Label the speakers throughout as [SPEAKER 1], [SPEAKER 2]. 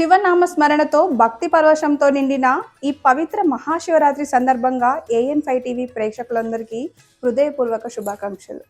[SPEAKER 1] శివనామ స్మరణతో భక్తి పరవశంతో నిండిన ఈ పవిత్ర మహాశివరాత్రి సందర్భంగా ఏఎన్ ఫైవ్ టీవీ ప్రేక్షకులందరికీ హృదయపూర్వక శుభాకాంక్షలు.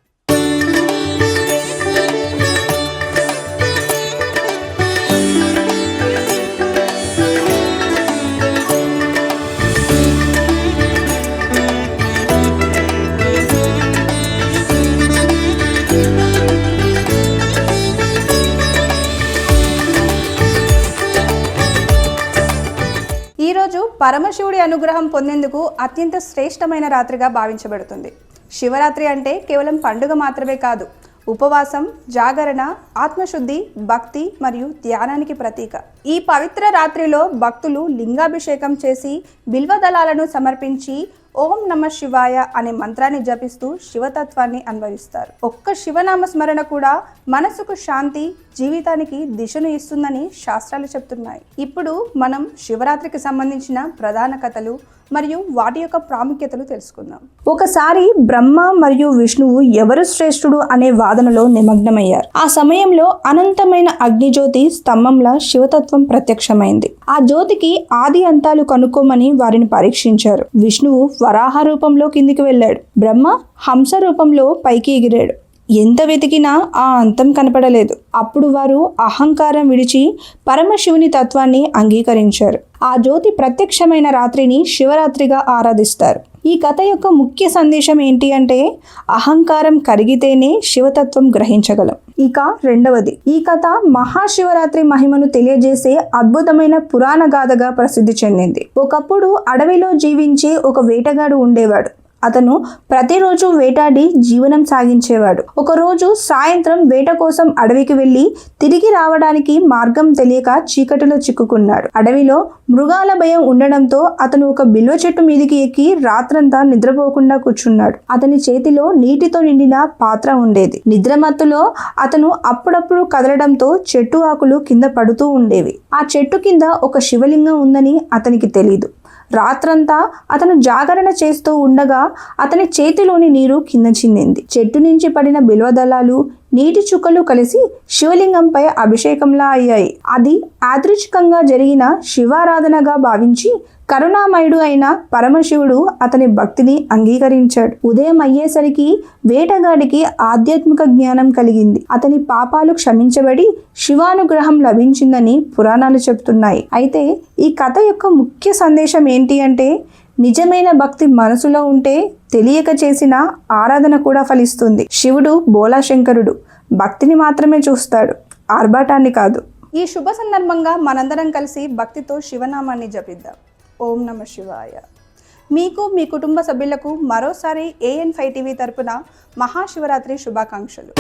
[SPEAKER 1] పరమశివుడి అనుగ్రహం పొందేందుకు అత్యంత శ్రేష్టమైన రాత్రిగా భావించబడుతుంది. శివరాత్రి అంటే కేవలం పండుగ మాత్రమే కాదు ఉపవాసం జాగరణ ఆత్మశుద్ధి భక్తి మరియు ధ్యానానికి ప్రతీక. ఈ పవిత్ర రాత్రిలో భక్తులు లింగాభిషేకం చేసి బిల్వదళాలను సమర్పించి ఓం నమ శివాయ అనే మంత్రాన్ని జపిస్తూ శివతత్వాన్ని అనుభవిస్తారు ఒక్క శివనామ స్మరణ కూడా మనసుకు శాంతి జీవితానికి దిశను ఇస్తుందని శాస్త్రాలు చెప్తున్నాయి. ఇప్పుడు మనం శివరాత్రికి సంబంధించిన ప్రధాన కథలు మరియు వాటి యొక్క ప్రాముఖ్యతలు తెలుసుకుందాం. ఒకసారి బ్రహ్మ మరియు విష్ణువు ఎవరు శ్రేష్ఠుడు అనే వాదనలో నిమగ్నమయ్యారు. ఆ సమయంలో అనంతమైన అగ్నిజ్యోతి స్తంభంలా శివతత్వం ప్రత్యక్షమైంది. ఆ జ్యోతికి ఆది అంతాలు కనుక్కోమని వారిని పరీక్షించారు. విష్ణువు వరాహ రూపంలో కిందికి వెళ్ళాడు. బ్రహ్మ హంస రూపంలో పైకి ఎగిరాడు. ఎంత వెతికినా ఆ అంతం కనపడలేదు. అప్పుడు వారు అహంకారం విడిచి పరమశివుని తత్వాన్ని అంగీకరించారు. ఆ జ్యోతి ప్రత్యక్షమైన రాత్రిని శివరాత్రిగా ఆరాధిస్తారు. ఈ కథ యొక్క ముఖ్య సందేశం ఏంటి అంటే అహంకారం కరిగితేనే శివతత్వం గ్రహించగలం. ఇక రెండవది. ఈ కథ మహాశివరాత్రి మహిమను తెలియజేసే అద్భుతమైన పురాణ గాథగా ప్రసిద్ధి చెందింది. ఒకప్పుడు అడవిలో జీవించే ఒక వేటగాడు ఉండేవాడు. అతను ప్రతిరోజు వేటాడి జీవనం సాగించేవాడు. ఒకరోజు సాయంత్రం వేట కోసం అడవికి వెళ్ళి తిరిగి రావడానికి మార్గం తెలియక చీకటిలో చిక్కుకున్నాడు. అడవిలో మృగాల భయం ఉండడంతో అతను ఒక బిల్వ చెట్టు మీదికి ఎక్కి రాత్రంతా నిద్రపోకుండా కూర్చున్నాడు. అతని చేతిలో నీటితో నిండిన పాత్ర ఉండేది. నిద్రమత్తులో అతను అప్పుడప్పుడు కదలడంతో చెట్టు ఆకులు కింద పడుతూ ఉండేవి. ఆ చెట్టు కింద ఒక శివలింగం ఉందని అతనికి తెలియదు రాత్రంతా అతను జాగరణ చేస్తూ ఉండగా అతని చేతిలోని నీరు కింద చిందింది చెట్టు నుంచి పడిన బిల్వదళాలు నీటి చుక్కలు కలిసి శివలింగంపై అభిషేకంలా అయ్యాయి. అది యాదృచ్ఛికంగా జరిగిన శివారాధనగా భావించి కరుణామయుడు అయిన పరమశివుడు అతని భక్తిని అంగీకరించాడు. ఉదయం అయ్యేసరికి వేటగాడికి ఆధ్యాత్మిక జ్ఞానం కలిగింది. అతని పాపాలు క్షమించబడి శివానుగ్రహం లభించిందని పురాణాలు చెప్తున్నాయి అయితే ఈ కథ యొక్క ముఖ్య సందేశం ఏంటి అంటే నిజమైన భక్తి మనసులో ఉంటే తెలియక చేసిన ఆరాధన కూడా ఫలిస్తుంది. శివుడు బోలాశంకరుడు. భక్తిని మాత్రమే చూస్తాడు. ఆర్భాటాన్ని కాదు. ఈ శుభ సందర్భంగా మనందరం కలిసి భక్తితో శివనామాన్ని జపిద్దాం. ఓం నమ శివాయ. మీకు మీ కుటుంబ సభ్యులకు మరోసారి ఏఎన్ ఫైవ్ టీవీ తరపున మహాశివరాత్రి శుభాకాంక్షలు.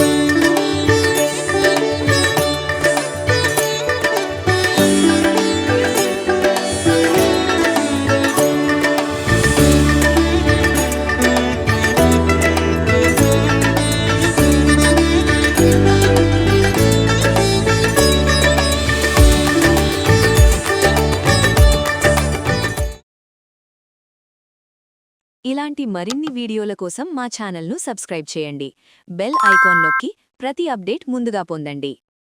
[SPEAKER 2] ఇలాంటి మరిన్ని వీడియోల కోసం మా ఛానల్ను సబ్స్క్రైబ్ చేయండి. బెల్ ఐకాన్ నొక్కి ప్రతి అప్డేట్ ముందుగా పొందండి.